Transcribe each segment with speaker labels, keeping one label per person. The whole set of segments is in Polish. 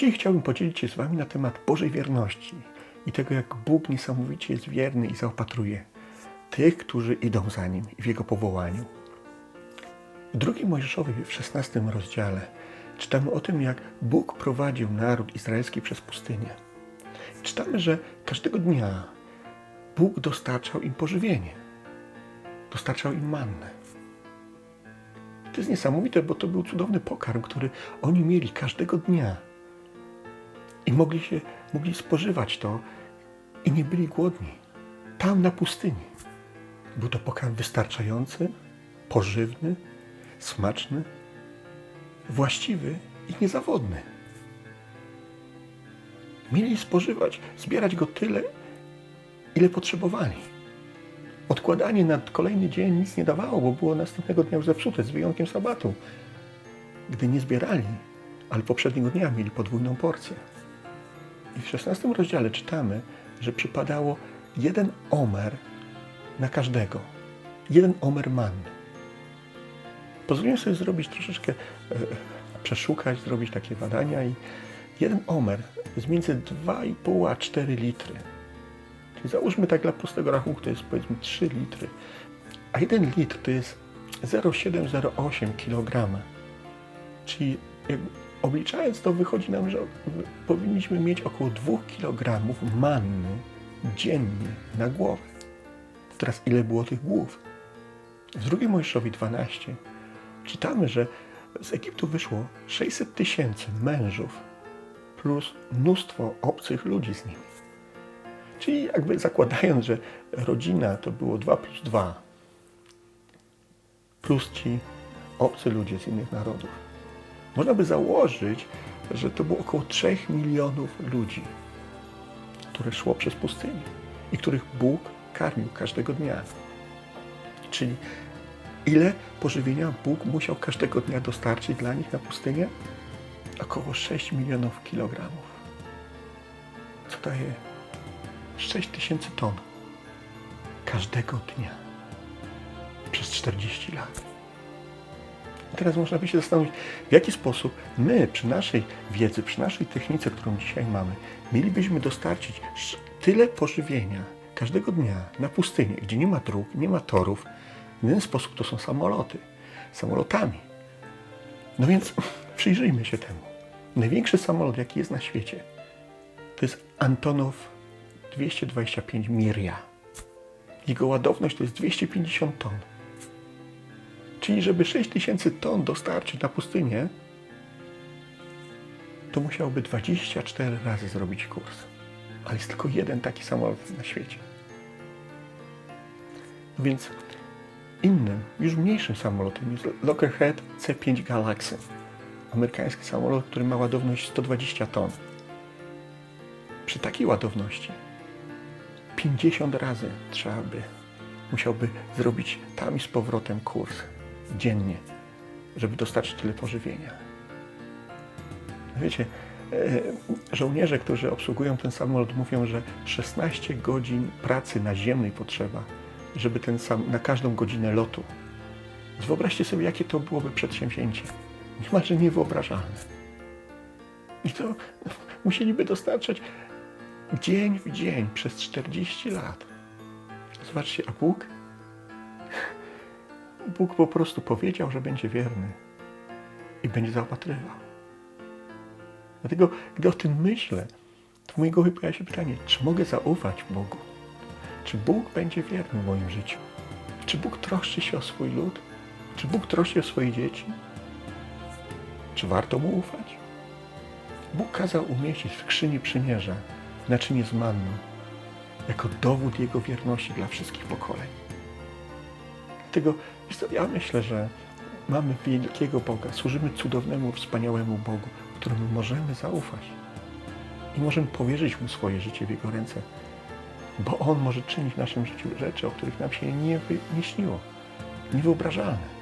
Speaker 1: Dziś chciałbym podzielić się z Wami na temat Bożej wierności i tego, jak Bóg niesamowicie jest wierny i zaopatruje tych, którzy idą za Nim i w Jego powołaniu. W drugim Mojżeszowej w 16 rozdziale czytamy o tym, jak Bóg prowadził naród izraelski przez pustynię. Czytamy, że każdego dnia Bóg dostarczał im pożywienie. Dostarczał im mannę. To jest niesamowite, bo to był cudowny pokarm, który oni mieli każdego dnia. I mogli, się, mogli spożywać to i nie byli głodni. Tam na pustyni. Był to pokarm wystarczający, pożywny, smaczny, właściwy i niezawodny. Mieli spożywać, zbierać go tyle, ile potrzebowali. Odkładanie na kolejny dzień nic nie dawało, bo było następnego dnia już zepsute, z wyjątkiem sabatu. Gdy nie zbierali, ale poprzedniego dnia mieli podwójną porcję. I w 16 rozdziale czytamy, że przypadało jeden omer na każdego. Jeden omer manny. Pozwoliłem sobie zrobić troszeczkę, e, przeszukać, zrobić takie badania i jeden omer jest między 2,5 a 4 litry. Czyli załóżmy tak dla prostego rachunku, to jest powiedzmy 3 litry. A jeden litr to jest 0,708 kg. Czyli obliczając to wychodzi nam, że powinniśmy mieć około 2 kg manny dziennie na głowę. Teraz ile było tych głów? W drugim Mojżeszowi 12 czytamy, że z Egiptu wyszło 600 tysięcy mężów plus mnóstwo obcych ludzi z nimi. Czyli jakby zakładając, że rodzina to było 2 plus 2 plus ci obcy ludzie z innych narodów. Można by założyć, że to było około 3 milionów ludzi, które szło przez pustynię i których Bóg karmił każdego dnia. Czyli ile pożywienia Bóg musiał każdego dnia dostarczyć dla nich na pustynię? Około 6 milionów kilogramów. Co daje 6 tysięcy ton każdego dnia przez 40 lat. I teraz można by się zastanowić, w jaki sposób my przy naszej wiedzy, przy naszej technice, którą dzisiaj mamy, mielibyśmy dostarczyć tyle pożywienia każdego dnia na pustynię, gdzie nie ma dróg, nie ma torów. Jedyny sposób to są samoloty. Samolotami. No więc przyjrzyjmy się temu. Największy samolot, jaki jest na świecie, to jest Antonov 225 Miria. Jego ładowność to jest 250 ton. Czyli żeby 6000 ton dostarczyć na pustynię, to musiałby 24 razy zrobić kurs. Ale jest tylko jeden taki samolot na świecie. No więc innym, już mniejszym samolotem jest Lockerhead C5 Galaxy. Amerykański samolot, który ma ładowność 120 ton. Przy takiej ładowności 50 razy trzeba by, musiałby zrobić tam i z powrotem kurs dziennie, żeby dostarczyć tyle pożywienia. Wiecie, e, żołnierze, którzy obsługują ten samolot, mówią, że 16 godzin pracy naziemnej potrzeba, żeby ten sam, na każdą godzinę lotu. Wyobraźcie sobie, jakie to byłoby przedsięwzięcie. Niemalże niewyobrażalne. I to musieliby dostarczać dzień w dzień przez 40 lat. Zobaczcie, a Bóg? Bóg po prostu powiedział, że będzie wierny i będzie zaopatrywał. Dlatego, gdy o tym myślę, to w mojej głowie pojawia się pytanie, czy mogę zaufać Bogu? Czy Bóg będzie wierny w moim życiu? Czy Bóg troszczy się o swój lud? Czy Bóg troszczy się o swoje dzieci? Czy warto Mu ufać? Bóg kazał umieścić w skrzyni przymierza naczynie z manną, jako dowód Jego wierności dla wszystkich pokoleń. Dlatego ja myślę, że mamy wielkiego Boga, służymy cudownemu, wspaniałemu Bogu, któremu możemy zaufać i możemy powierzyć Mu swoje życie w Jego ręce, bo On może czynić w naszym życiu rzeczy, o których nam się nie, nie śniło, niewyobrażalne.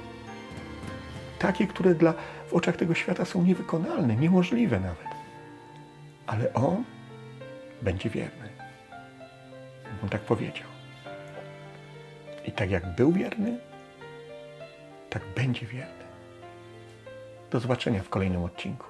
Speaker 1: Takie, które dla, w oczach tego świata są niewykonalne, niemożliwe nawet. Ale On będzie wierny. On tak powiedział. I tak jak był wierny, tak będzie wierny. Do zobaczenia w kolejnym odcinku.